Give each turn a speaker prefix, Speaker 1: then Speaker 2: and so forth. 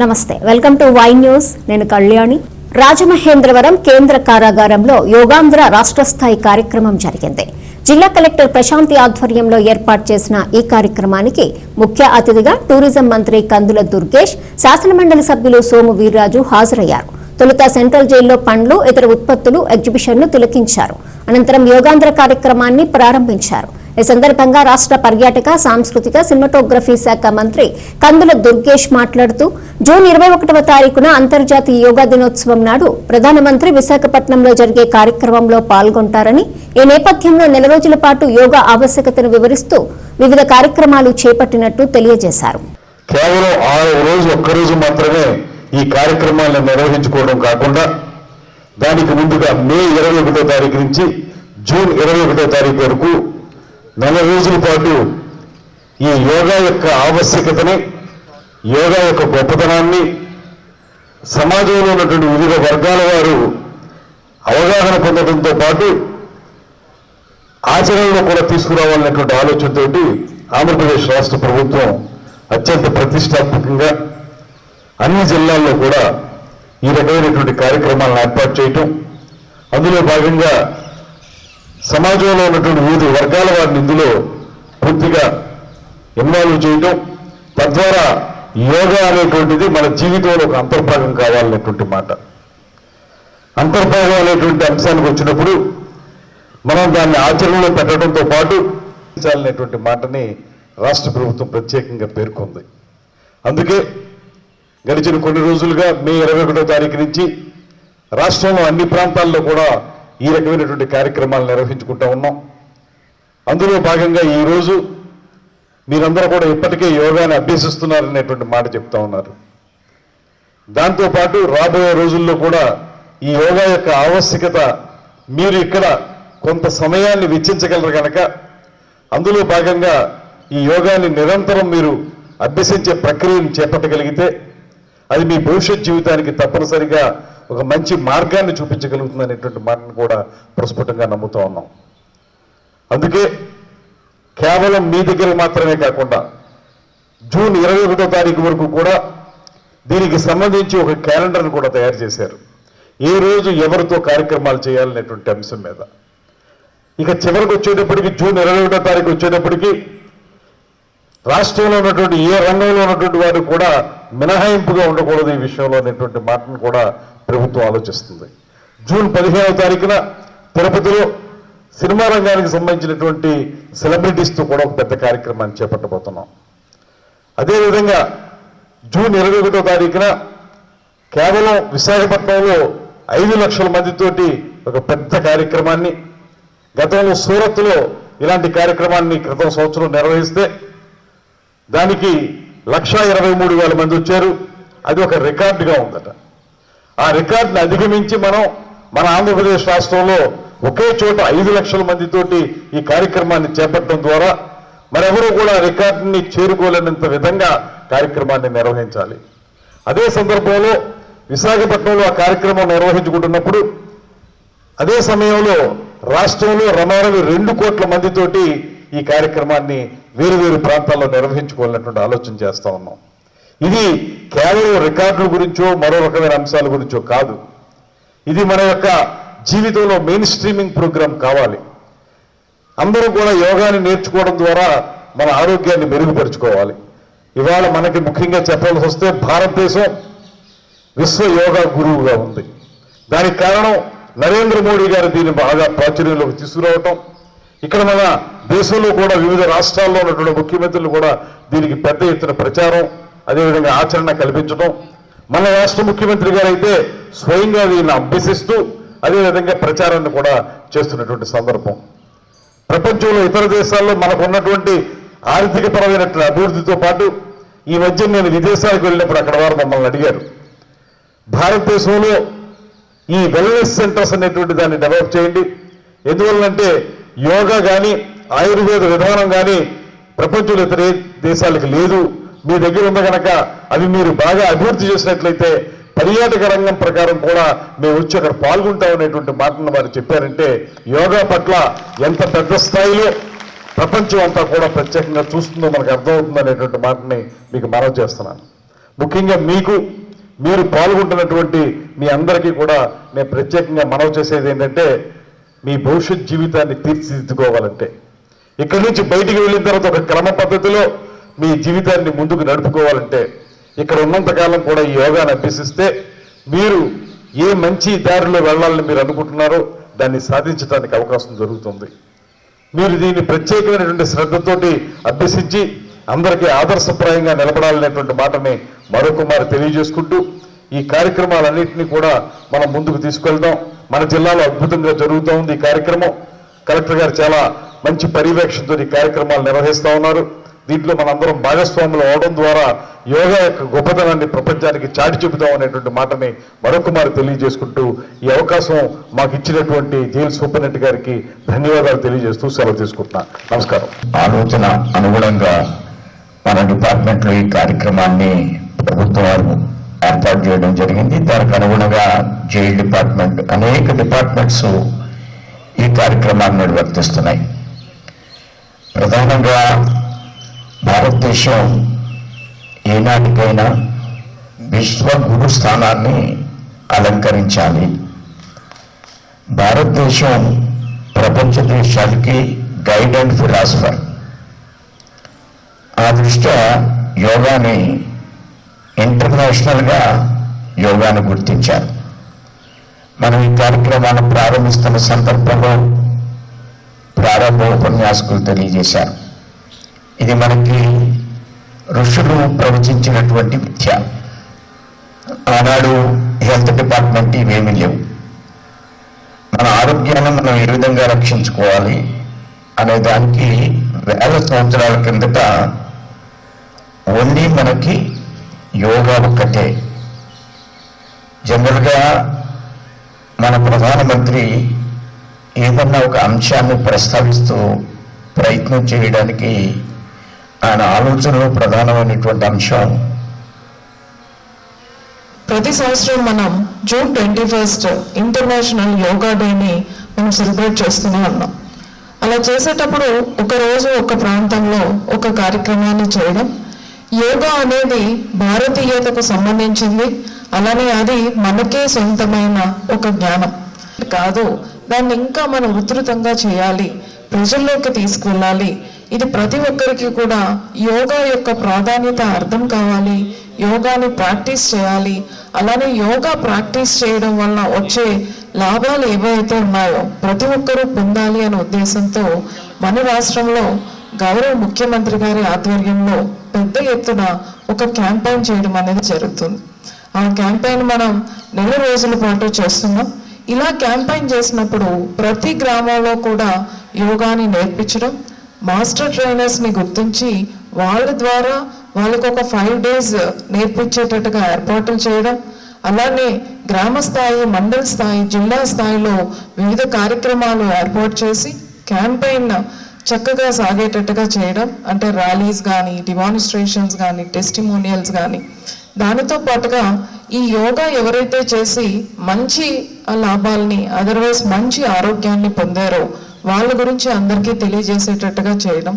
Speaker 1: నమస్తే welcome to Y news. నేను కళ్యాణి. రాజమహేంద్రవరం కేంద్ర కారాగారంలో యోగాంధ్ర రాష్ట్ర స్థాయి కార్యక్రమం జరిగింది. జిల్లా కలెక్టర్ ప్రశాంతి ఆధ్వర్యంలో ఏర్పాటు చేసిన ఈ కార్యక్రమానికి ముఖ్య అతిథిగా టూరిజం మంత్రి కందుల దుర్గేష్ శాసనమండలి సభ్యులు సోము వీర్రాజు హాజరయ్యారు. తొలుత సెంట్రల్ జైల్లో పండ్లు ఇతర ఉత్పత్తులు ఎగ్జిబిషన్ను తిలకించారు. అనంతరం యోగాంధ్ర కార్యక్రమాన్ని ప్రారంభించారు. ఈ సందర్భంగా రాష్ట్ర పర్యాటక సాంస్కృతిక సినిమాటోగ్రఫీ శాఖ మంత్రి కందుల దుర్గేష్ మాట్లాడుతూ జూన్ ఇరవై ఒకటవ తారీఖున అంతర్జాతీయ యోగా దినోత్సవం నాడు ప్రధానమంత్రి విశాఖపట్నంలో జరిగే కార్యక్రమంలో పాల్గొంటారని ఈ నేపథ్యంలో నెల రోజుల పాటు యోగా ఆవశ్యకతను వివరిస్తూ వివిధ కార్యక్రమాలు చేపట్టినట్టు తెలియజేశారు.
Speaker 2: కేవలం ఆరు రోజు ఒక్కరోజు మాత్రమే ఈ కార్యక్రమాలను నిర్వహించుకోవడం కాకుండా దానికి ముందుగా మే ఇరవై ఒకటో తారీఖు నుంచి జూన్ ఇరవై ఒకటో తారీఖు వరకు నెల రోజుల పాటు ఈ యోగా యొక్క ఆవశ్యకతని యోగా యొక్క గొప్పతనాన్ని సమాజంలో ఉన్నటువంటి వివిధ వర్గాల వారు అవగాహన పొందడంతో పాటు ఆచరణలో కూడా తీసుకురావాలనేటువంటి ఆలోచనతోటి ఆంధ్రప్రదేశ్ రాష్ట్ర ప్రభుత్వం అత్యంత ప్రతిష్టాత్మకంగా అన్ని జిల్లాల్లో కూడా ఈ రకమైనటువంటి కార్యక్రమాలను ఏర్పాటు చేయటం. అందులో భాగంగా సమాజంలో ఉన్నటువంటి వివిధ వర్గాల వారిని ఇందులో పూర్తిగా ఇన్వాల్వ్ చేయటం తద్వారా యోగా అనేటువంటిది మన జీవితంలో ఒక అంతర్భాగం కావాలనేటువంటి మాట. అంతర్భాగం అనేటువంటి అంశానికి వచ్చినప్పుడు మనం దాన్ని ఆచరణలో పెట్టడంతో పాటు అనేటువంటి మాటని రాష్ట్ర ప్రభుత్వం ప్రత్యేకంగా పేర్కొంది. అందుకే గడిచిన కొన్ని రోజులుగా మే ఇరవై ఒకటో తారీఖు నుంచి రాష్ట్రంలో అన్ని ప్రాంతాల్లో కూడా ఈ రకమైనటువంటి కార్యక్రమాలు నిర్వహించుకుంటూ ఉన్నాం. అందులో భాగంగా ఈరోజు మీరందరూ కూడా ఇప్పటికే యోగాని అభ్యసిస్తున్నారనేటువంటి మాట చెప్తా ఉన్నారు. దాంతోపాటు రాబోయే రోజుల్లో కూడా ఈ యోగా యొక్క ఆవశ్యకత మీరు ఇక్కడ కొంత సమయాన్ని వెచ్చించగలరు కనుక అందులో భాగంగా ఈ యోగాని నిరంతరం మీరు అభ్యసించే ప్రక్రియను చేపట్టగలిగితే అది మీ భవిష్యత్ జీవితానికి తప్పనిసరిగా ఒక మంచి మార్గాన్ని చూపించగలుగుతుంది అనేటువంటి మాటను కూడా ప్రస్ఫుటంగా నమ్ముతూ ఉన్నాం. అందుకే కేవలం మీ దగ్గర మాత్రమే కాకుండా జూన్ ఇరవై ఒకటో తారీఖు వరకు కూడా దీనికి సంబంధించి ఒక క్యాలెండర్ను కూడా తయారు చేశారు. ఏ రోజు ఎవరితో కార్యక్రమాలు చేయాలనేటువంటి అంశం మీద. ఇక చివరికి వచ్చేటప్పటికి జూన్ ఇరవై ఒకటో తారీఖు వచ్చేటప్పటికి రాష్ట్రంలో ఉన్నటువంటి ఏ రంగంలో ఉన్నటువంటి వారు కూడా మినహాయింపుగా ఉండకూడదు ఈ విషయంలో అనేటువంటి మాటను కూడా ప్రభుత్వం ఆలోచిస్తుంది. జూన్ పదిహేనవ తారీఖున తిరుపతిలో సినిమా రంగానికి సంబంధించినటువంటి సెలబ్రిటీస్తో కూడా ఒక పెద్ద కార్యక్రమాన్ని చేపట్టబోతున్నాం. అదేవిధంగా జూన్ ఇరవై ఒకటో తారీఖున కేవలం విశాఖపట్నంలో ఐదు లక్షల మందితోటి ఒక పెద్ద కార్యక్రమాన్ని గతంలో సూరత్లో ఇలాంటి కార్యక్రమాన్ని క్రితం సంవత్సరం నిర్వహిస్తే దానికి లక్షా ఇరవై మూడు వేల మంది వచ్చారు. అది ఒక రికార్డుగా ఉందట. ఆ రికార్డుని అధిగమించి మనం మన ఆంధ్రప్రదేశ్ రాష్ట్రంలో ఒకే చోట ఐదు లక్షల మందితోటి ఈ కార్యక్రమాన్ని చేపట్టడం ద్వారా మరెవరూ కూడా రికార్డుని చేరుకోలేనంత విధంగా కార్యక్రమాన్ని నిర్వహించాలి. అదే సందర్భంలో విశాఖపట్నంలో ఆ కార్యక్రమం నిర్వహించుకుంటున్నప్పుడు అదే సమయంలో రాష్ట్రంలో రమారవి రెండు కోట్ల మందితోటి ఈ కార్యక్రమాన్ని వేరు వేరు ప్రాంతాల్లో నిర్వహించుకోవాలన్నటువంటి ఆలోచన చేస్తూ ఉన్నాం. ఇది కేవలం రికార్డుల గురించో మరో రకమైన అంశాల గురించో కాదు. ఇది మన యొక్క జీవితంలో మెయిన్ స్ట్రీమింగ్ ప్రోగ్రాం కావాలి. అందరూ కూడా యోగాని నేర్చుకోవడం ద్వారా మన ఆరోగ్యాన్ని మెరుగుపరుచుకోవాలి. ఇవాళ మనకి ముఖ్యంగా చెప్పాల్సి వస్తే భారతదేశం విశ్వ యోగా గురువుగా ఉంది. దానికి కారణం నరేంద్ర మోడీ గారు దీన్ని బాగా ప్రాచుర్యంలోకి తీసుకురావటం. ఇక్కడ మన దేశంలో కూడా వివిధ రాష్ట్రాల్లో ఉన్నటువంటి ముఖ్యమంత్రులు కూడా దీనికి పెద్ద ఎత్తున ప్రచారం. అదేవిధంగా ఆచరణ కల్పించడం మన రాష్ట్ర ముఖ్యమంత్రి గారు అయితే స్వయంగా దీన్ని అభ్యసిస్తూ అదేవిధంగా ప్రచారాన్ని కూడా చేస్తున్నటువంటి సందర్భం. ప్రపంచంలో ఇతర దేశాల్లో మనకు ఉన్నటువంటి ఆర్థిక పరమైనటువంటి అభివృద్ధితో పాటు ఈ మధ్య నేను విదేశాలకు వెళ్ళినప్పుడు అక్కడ వారు మమ్మల్ని అడిగారు. భారతదేశంలో ఈ వెల్నెస్ సెంటర్స్ అనేటువంటి దాన్ని డెవలప్ చేయండి. ఎందువల్లంటే యోగా కానీ ఆయుర్వేద విధానం కానీ ప్రపంచంలో ఇతర దేశాలకు లేదు. మీ దగ్గర ఉంది కనుక అవి మీరు బాగా అభివృద్ధి చేసినట్లయితే పర్యాటక రంగం ప్రకారం కూడా మేము వచ్చి అక్కడ పాల్గొంటాం అనేటువంటి మాటను వారు చెప్పారంటే యోగా పట్ల ఎంత పెద్ద స్థాయిలో ప్రపంచం అంతా కూడా ప్రత్యేకంగా చూస్తుందో మనకు అర్థమవుతుంది అనేటువంటి మాటని మీకు మనవి చేస్తున్నాను. ముఖ్యంగా మీకు మీరు పాల్గొంటున్నటువంటి మీ అందరికీ కూడా నేను ప్రత్యేకంగా మనవి చేసేది ఏంటంటే మీ భవిష్యత్ జీవితాన్ని తీర్చిదిద్దుకోవాలంటే. ఇక్కడి నుంచి బయటికి వెళ్ళిన తర్వాత ఒక క్రమ పద్ధతిలో మీ జీవితాన్ని ముందుకు నడుపుకోవాలంటే ఇక్కడ ఉన్నంతకాలం కూడా ఈ యోగాను అభ్యసిస్తే మీరు ఏ మంచి దారిలో వెళ్ళాలని మీరు అనుకుంటున్నారో దాన్ని సాధించడానికి అవకాశం జరుగుతుంది. మీరు దీన్ని ప్రత్యేకమైనటువంటి శ్రద్ధతోటి అభ్యసించి అందరికీ ఆదర్శప్రాయంగా నిలబడాలనేటువంటి మాటని మరొకమారు తెలియజేసుకుంటూ ఈ కార్యక్రమాలన్నింటినీ కూడా మనం ముందుకు తీసుకెళ్దాం. మన జిల్లాలో అద్భుతంగా జరుగుతూ ఉంది ఈ కార్యక్రమం. కలెక్టర్ గారు చాలా మంచి పర్యవేక్షణతో ఈ కార్యక్రమాలు నిర్వహిస్తూ ఉన్నారు. దీంట్లో మనందరం భాగస్వాములు అవడం ద్వారా యోగా యొక్క గొప్పతనాన్ని ప్రపంచానికి చాటి చెబుతాం అనేటువంటి మాటని మరొకమారు తెలియజేసుకుంటూ ఈ అవకాశం మాకు ఇచ్చినటువంటి జైల్ సూపరింటెండెంట్ గారికి ధన్యవాదాలు తెలియజేస్తూ సెలవు తీసుకుంటున్నా. నమస్కారం.
Speaker 3: ఆలోచన అనుగుణంగా మన డిపార్ట్మెంట్లో ఈ కార్యక్రమాన్ని ప్రభుత్వం వారు ఏర్పాటు చేయడం జరిగింది. దానికి అనుగుణంగా జైల్ డిపార్ట్మెంట్ అనేక డిపార్ట్మెంట్స్ ఈ కార్యక్రమాన్ని నిర్వర్తిస్తున్నాయి. ప్రధానంగా భారతదేశం ఏనాటికైనా విశ్వ గురు స్థానాన్ని అలంకరించాలి. భారతదేశం ప్రపంచ దేశాలకి గైడ్ అండ్ ఫిలాసఫర్ ఆ దృష్ట్యా యోగాని ఇంటర్నేషనల్గా యోగాను గుర్తించారు. మనం ఈ కార్యక్రమాన్ని ప్రారంభిస్తున్న సందర్భంలో ప్రారంభ ఉపన్యాసకులు తెలియజేశారు. ఇది మనకి ఋషులు ప్రవచించినటువంటి విద్య. ఆనాడు హెల్త్ డిపార్ట్మెంట్ ఇవేమీ లేవు. మన ఆరోగ్యాన్ని మనం ఏ విధంగా రక్షించుకోవాలి అనే దానికి వేల సంవత్సరాల కిందట ఓన్లీ మనకి యోగా ఒక్కటే. జనరల్గా మన ప్రధానమంత్రి ఏదన్నా ఒక అంశాన్ని ప్రస్తావిస్తూ ప్రయత్నం చేయడానికి ఆయన ఆలోచనలో ప్రధానమైనటువంటి అంశం.
Speaker 4: ప్రతి సంవత్సరం మనం June twenty first international yoga డేని మనం సెలబ్రేట్ చేస్తూనే ఉన్నాం. అలా చేసేటప్పుడు ఒక రోజు ఒక ప్రాంతంలో ఒక కార్యక్రమాన్ని చేయడం యోగా అనేది భారతీయతకు సంబంధించింది అలానే అది మనకే సొంతమైన ఒక జ్ఞానం. కాదు దాన్ని ఇంకా మనం ఉధృతంగా చేయాలి ప్రజల్లోకి తీసుకువెళ్ళాలి ఇది ప్రతి ఒక్కరికి కూడా యోగా యొక్క ప్రాధాన్యత అర్థం కావాలి. యోగాని ప్రాక్టీస్ చేయాలి. అలానే యోగా ప్రాక్టీస్ చేయడం వలన వచ్చే లాభాలు ఏవైతే ఉన్నాయో ప్రతి ఒక్కరూ పొందాలి అనే ఉద్దేశంతో మన రాష్ట్రంలో గౌరవ ముఖ్యమంత్రి గారి ఆధ్వర్యంలో పెద్ద ఎత్తున ఒక క్యాంపెయిన్ చేయడం అనేది జరుగుతుంది. ఆ క్యాంపెయిన్ మనం నెల రోజుల పాటు చేస్తున్నాం. ఇలా క్యాంపెయిన్ చేసినప్పుడు ప్రతి గ్రామంలో కూడా యోగాని నేర్పించడం మాస్టర్ ట్రైనర్స్ని గుర్తించి వాళ్ళ ద్వారా వాళ్ళకు ఒక ఫైవ్ డేస్ నేర్పించేటట్టుగా ఏర్పాట్లు చేయడం అలానే గ్రామ స్థాయి మండల స్థాయి జిల్లా స్థాయిలో వివిధ కార్యక్రమాలు ఏర్పాటు చేసి క్యాంపెయిన్ చక్కగా సాగేటట్టుగా చేయడం అంటే ర్యాలీస్ కానీ డిమాన్స్ట్రేషన్స్ కానీ టెస్టిమోనియల్స్ కానీ దానితో పాటుగా ఈ యోగా ఎవరైతే చేసి మంచి లాభాలని అదర్వైజ్ మంచి ఆరోగ్యాన్ని పొందారో వాళ్ళ గురించి అందరికీ తెలియజేసేటట్టుగా చేయడం.